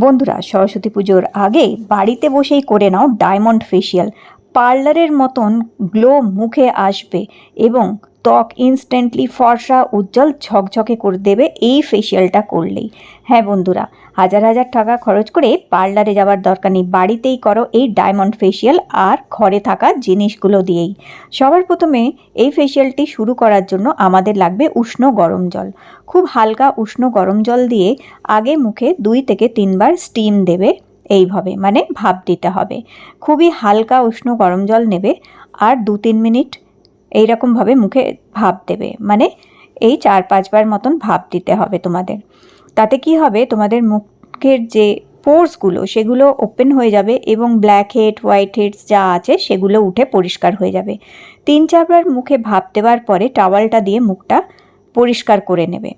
বন্ধুরা, সরস্বতী পুজোর আগে বাড়িতে বসেই করে নাও ডায়মন্ড ফেশিয়াল পার্লারের মতন গ্লো মুখে আসবে এবং ত্বক ইনস্ট্যান্টলি ফর্সা, উজ্জ্বল, ঝকঝকে করে দেবে এই ফেসিয়ালটা করলেই। হ্যাঁ বন্ধুরা, হাজার হাজার টাকা খরচ করে পার্লারে যাওয়ার দরকার নেই, বাড়িতেই করো এই ডায়মন্ড ফেসিয়াল আর ঘরে থাকা জিনিসগুলো দিয়েই। সবার প্রথমে এই ফেসিয়ালটি শুরু করার জন্য আমাদের লাগবে উষ্ণ গরম জল। খুব হালকা উষ্ণ গরম জল দিয়ে আগে মুখে দুই থেকে তিনবার স্টিম দেবে, এইভাবে মানে ভাপ দিতে হবে। খুবই হালকা উষ্ণ গরম জল নেবে, আর দু তিন মিনিট এইরকমভাবে মুখে ভাব দেবে। মানে এই চার পাঁচবার মতন ভাব দিতে হবে তোমাদের। তাতে কি হবে? তোমাদের মুখের যে পোর্সগুলো সেগুলো ওপেন হয়ে যাবে এবং ব্ল্যাক হেড হোয়াইট হেডস যা আছে সেগুলো উঠে পরিষ্কার হয়ে যাবে। তিন চারবার মুখে ভাপ দেওয়ার পরে টাওয়ালটা দিয়ে মুখটা পরিষ্কার করে নেবে।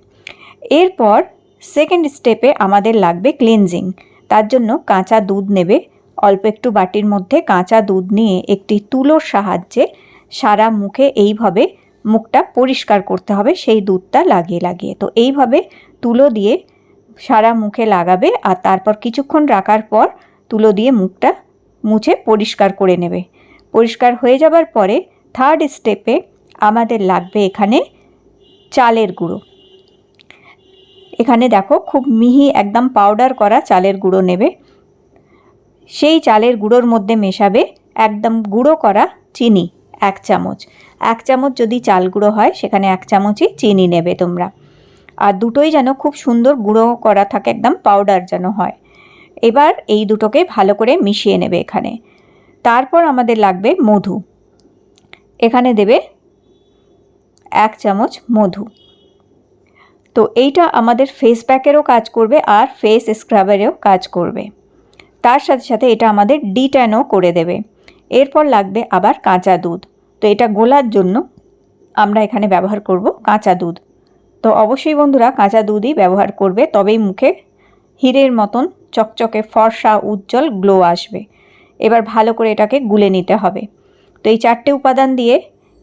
এরপর সেকেন্ড স্টেপে আমাদের লাগবে ক্লিনজিং তার জন্য কাঁচা দুধ নেবে। অল্প একটু বাটির মধ্যে কাঁচা দুধ নিয়ে একটি তুলোর সাহায্যে সারা মুখে এইভাবে মুখটা পরিষ্কার করতে হবে, সেই দুধটা লাগিয়ে লাগিয়ে। তো এইভাবে তুলো দিয়ে সারা মুখে লাগাবে আর তারপর কিছুক্ষণ রাখার পর তুলো দিয়ে মুখটা মুছে পরিষ্কার করে নেবে। পরিষ্কার হয়ে যাবার পরে থার্ড স্টেপে আমাদের লাগবে এখানে চালের গুঁড়ো। এখানে দেখো খুব মিহি একদম পাউডার করা চালের গুঁড়ো নেবে। সেই চালের গুঁড়োর মধ্যে মেশাবে একদম গুঁড়ো করা চিনি। এক চামচ। এক চামচ যদি চাল গুঁড়ো হয়, সেখানে এক চামচই চিনি নেবে তোমরা। আর দুটোই যেন খুব সুন্দর গুঁড়ো করা থাকে, একদম পাউডার যেন হয়। এবার এই দুটোকে ভালো করে মিশিয়ে নেবে এখানে। তারপর আমাদের লাগবে মধু। এখানে দেবে এক চামচ মধু। তো এইটা আমাদের ফেস প্যাকেরও কাজ করবে, আর ফেস স্ক্রাবারেও কাজ করবে। তার সাথে সাথে এটা আমাদের ডিট্যানও করে দেবে। এরপর লাগবে আবার কাঁচা দুধ। তো এটা গোলার জন্য আমরা এখানে ব্যবহার করব কাঁচা দুধ। তো অবশ্যই বন্ধুরা কাঁচা দুধই ব্যবহার করবে, তবেই মুখে হীরের মতন চকচকে ফর্সা উজ্জ্বল গ্লো আসবে। এবার ভালো করে এটাকে গুলে নিতে হবে। তো এই চারটে উপাদান দিয়ে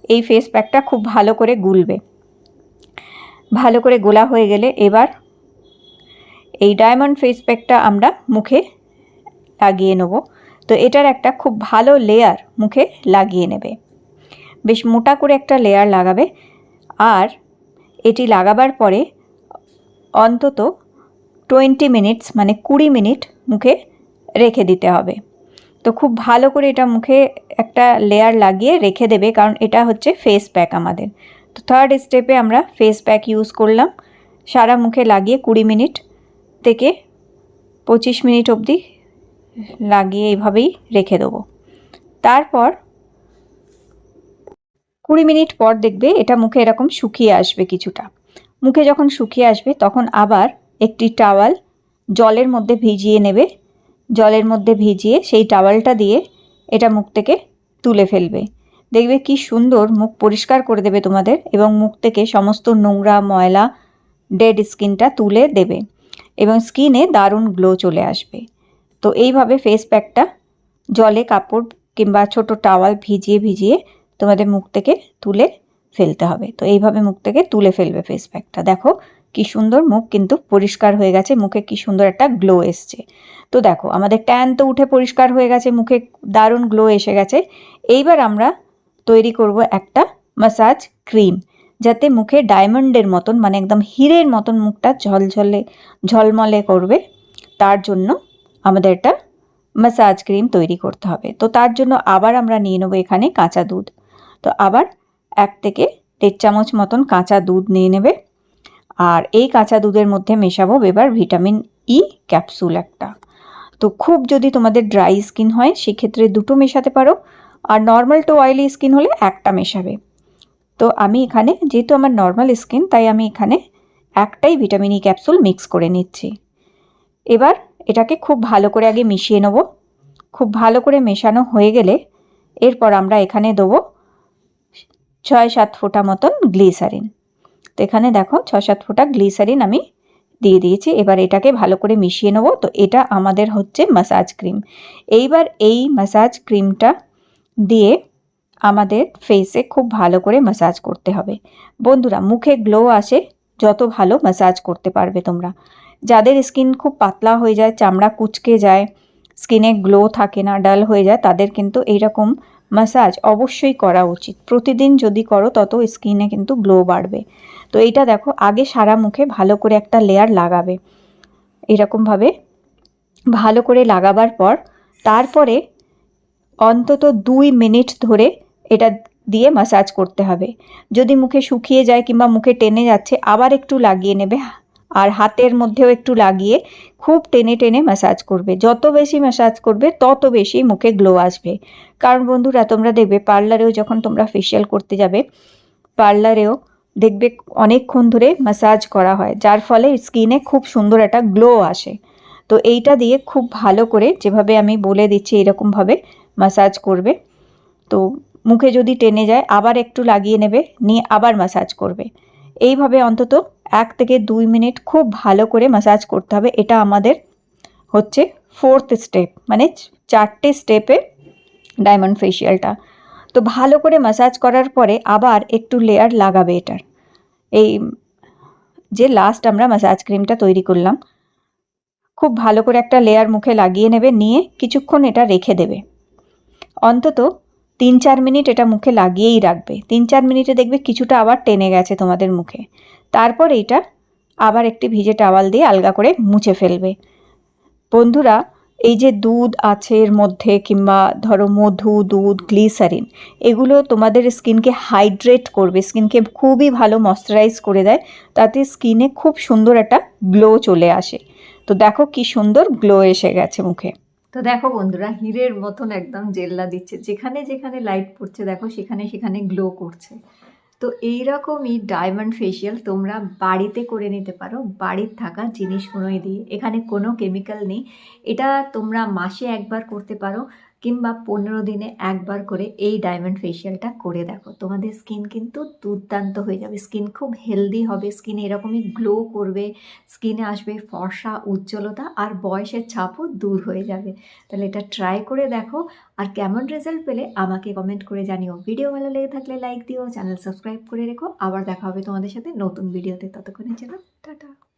এই ফেস প্যাকটা খুব ভালো করে গুলবে। ভালো করে গোলা হয়ে গেলে এবার এই ডায়মন্ড ফেস প্যাকটা আমরা মুখে লাগিয়ে নেব। তো এটার একটা খুব ভালো লেয়ার মুখে লাগিয়ে নেবে। বেশ মোটা করে একটা লেয়ার লাগাবে। আর এটি লাগাবার পরে অন্তত টোয়েন্টি মিনিটস মানে কুড়ি মিনিট মুখে রেখে দিতে হবে। তো খুব ভালো করে এটা মুখে একটা লেয়ার লাগিয়ে রেখে দেবে, কারণ এটা হচ্ছে ফেস প্যাক আমাদের। তো থার্ড স্টেপে আমরা ফেস প্যাক ইউজ করলাম। সারা মুখে লাগিয়ে কুড়ি মিনিট থেকে পঁচিশ মিনিট অবধি লাগিয়ে এইভাবেই রেখে দেবো। তারপর কুড়ি মিনিট পর দেখবে এটা মুখে এরকম শুকিয়ে আসবে কিছুটা। মুখে যখন শুকিয়ে আসবে, তখন আবার একটি টাওয়াল জলের মধ্যে ভিজিয়ে নেবে। জলের মধ্যে ভিজিয়ে সেই টাওয়ালটা দিয়ে এটা মুখ থেকে তুলে ফেলবে। দেখবে কি সুন্দর মুখ পরিষ্কার করে দেবে তোমাদের এবং মুখ থেকে সমস্ত নোংরা, ময়লা ডেড স্কিনটা তুলে দেবে এবং স্কিনে দারুণ গ্লো চলে আসবে। তো এইভাবে ফেস প্যাকটা জলে কাপড় কিংবা ছোট টাওয়াল ভিজিয়ে ভিজিয়ে তোমাদের মুখ থেকে তুলে ফেলতে হবে। তো এইভাবে মুখ থেকে তুলে ফেলবে ফেস প্যাকটা দেখো কি সুন্দর মুখ কিন্তু পরিষ্কার হয়ে গেছে, মুখে কি সুন্দর একটা গ্লো এসছে। তো দেখো, আমাদের ট্যান তো উঠে পরিষ্কার হয়ে গেছে, মুখে দারুণ গ্লো এসে গেছে। এইবার আমরা তৈরি করব একটা মাসাজ ক্রিম যাতে মুখে ডায়মন্ডের মতন মানে একদম হীরের মতন মুখটা ঝলঝলে, ঝলমলে করবে। তার জন্য আমাদের একটা মাসাজ ক্রিম তৈরি করতে হবে। তো তার জন্য আবার আমরা নিয়ে নেব এখানে কাঁচা দুধ। তো আবার এক থেকে দেড় চামচ মতন কাঁচা দুধ নিয়ে নেবে। আর এই কাঁচা দুধের মধ্যে মেশাবো এবার ভিটামিন ই ক্যাপসুল একটা। তো খুব যদি তোমাদের ড্রাই স্কিন হয়, সেক্ষেত্রে দুটো মেশাতে পারো। আর নর্মাল টু অয়েলি স্কিন হলে একটা মেশাবে। তো আমি এখানে, যেহেতু আমার নর্মাল স্কিন, তাই আমি এখানে একটাই ভিটামিন ই ক্যাপসুল মিক্স করে নিচ্ছি। এবার এটাকে খুব ভালো করে আগে মিশিয়ে নেব। খুব ভালো করে মেশানো হয়ে গেলে এরপর আমরা এখানে দেবো ছয় সাত ফোঁটা মতন গ্লিসারিন। তো এখানে দেখো ছয় সাত ফোঁটা গ্লিসারিন আমি দিয়ে দিয়েছি। এবার এটাকে ভালো করে মিশিয়ে নেব। তো এটা আমাদের হচ্ছে মাসাজ ক্রিম। এইবার এই মাসাজ ক্রিমটা দিয়ে আমাদের ফেসে খুব ভালো করে মাসাজ করতে হবে। বন্ধুরা, মুখে গ্লো আসে, যত ভালো মাসাজ করতে পারবে তোমরা। যাদের স্কিন খুব পাতলা হয়ে যায়, চামড়া কুচকে যায়, স্কিনে গ্লো থাকে না, ডাল হয়ে যায়, তাদের কিন্তু এইরকম মাসাজ অবশ্যই করা উচিত। প্রতিদিন যদি করো, তত স্কিনে কিন্তু গ্লো বাড়বে। তো এইটা দেখো, আগে সারা মুখে ভালো করে একটা লেয়ার লাগাবে। এরকমভাবে ভালো করে লাগাবার পর, তারপরে অন্তত দুই মিনিট ধরে এটা দিয়ে মাসাজ করতে হবে। যদি মুখে শুকিয়ে যায় কিংবা মুখে টেনে যাচ্ছে, আবার একটু লাগিয়ে নেবে। আর হাতের মধ্যেও একটু লাগিয়ে খুব টেনে টেনে ম্যাসাজ করবে। যত বেশি ম্যাসাজ করবে, তত বেশি মুখে গ্লো আসবে। কারণ বন্ধুরা, তোমরা দেখবে পার্লারেও যখন তোমরা ফেশিয়াল করতে যাবে পার্লারেও দেখবে অনেকক্ষণ ধরে ম্যাসাজ করা হয়, যার ফলে স্কিনে খুব সুন্দর একটা গ্লো আসে। তো এইটা দিয়ে খুব ভালো করে যেভাবে আমি বলে দিচ্ছি এরকমভাবে ম্যাসাজ করবে। তো মুখে যদি টেনে যায়, আবার একটু লাগিয়ে নেবে, নিয়ে আবার ম্যাসাজ করবে। এইভাবে অন্তত এক থেকে দুই মিনিট খুব ভালো করে ম্যাসাজ করতে হবে। এটা আমাদের হচ্ছে ফোর্থ স্টেপ মানে চারটে স্টেপে ডায়মন্ড ফেশিয়ালটা তো ভালো করে ম্যাসাজ করার পরে আবার একটু লেয়ার লাগাবে এটার এই যে লাস্ট আমরা ম্যাসাজ ক্রিমটা তৈরি করলাম, খুব ভালো করে একটা লেয়ার মুখে লাগিয়ে নেবে, নিয়ে কিছুক্ষণ এটা রেখে দেবে। অন্তত তিন চার মিনিট এটা মুখে লাগিয়েই রাখবে। তিন চার মিনিটে দেখবে কিছুটা আবার টেনে গেছে তোমাদের মুখে। তারপর এইটা আবার একটি ভিজে টাওয়াল দিয়ে আলগা করে মুছে ফেলবে। বন্ধুরা, এই যে দুধ আছে এর মধ্যে কিংবা ধরো মধু, দুধ, গ্লিসারিন, এগুলো তোমাদের স্কিনকে হাইড্রেট করবে, স্কিনকে খুবই ভালো ময়শ্চারাইজ করে দেয়, তাতে স্কিনে খুব সুন্দর একটা গ্লো চলে আসে। তো দেখো কি সুন্দর গ্লো এসে গেছে মুখে। তো দেখো বন্ধুরা, হীরের মতন একদম জেল্লা দিচ্ছে। যেখানে যেখানে লাইট পড়ছে, দেখো সেখানে সেখানে গ্লো করছে। তো এই রকমই ডায়মন্ড ফেশিয়াল তোমরা বাড়িতে করে নিতে পারো। বাড়ির থাকা জিনিসগুলোই দিয়ে। এখানে কোনো কেমিক্যাল নেই। এটা তোমরা মাসে একবার করতে পারো। কিংবা পনেরো দিনে একবার করে এই ডায়মন্ড ফেশিয়ালটা করে দেখো। তোমাদের স্কিন কিন্তু দুর্দান্ত হয়ে যাবে। স্কিন খুব হেলদি হবে। স্কিন এরকমই গ্লো করবে। স্কিনে আসবে ফর্সা, উজ্জ্বলতা আর বয়সের ছাপও দূর হয়ে যাবে। তাহলে এটা ট্রাই করে দেখো। আর কেমন রেজাল্ট পেলে আমাকে কমেন্ট করে জানিও। ভিডিও ভালো লেগে থাকলে লাইক দিও। চ্যানেল সাবস্ক্রাইব করে রেখো। আবার দেখা হবে তোমাদের সাথে নতুন ভিডিওতে ততক্ষণের জন্য টাটা।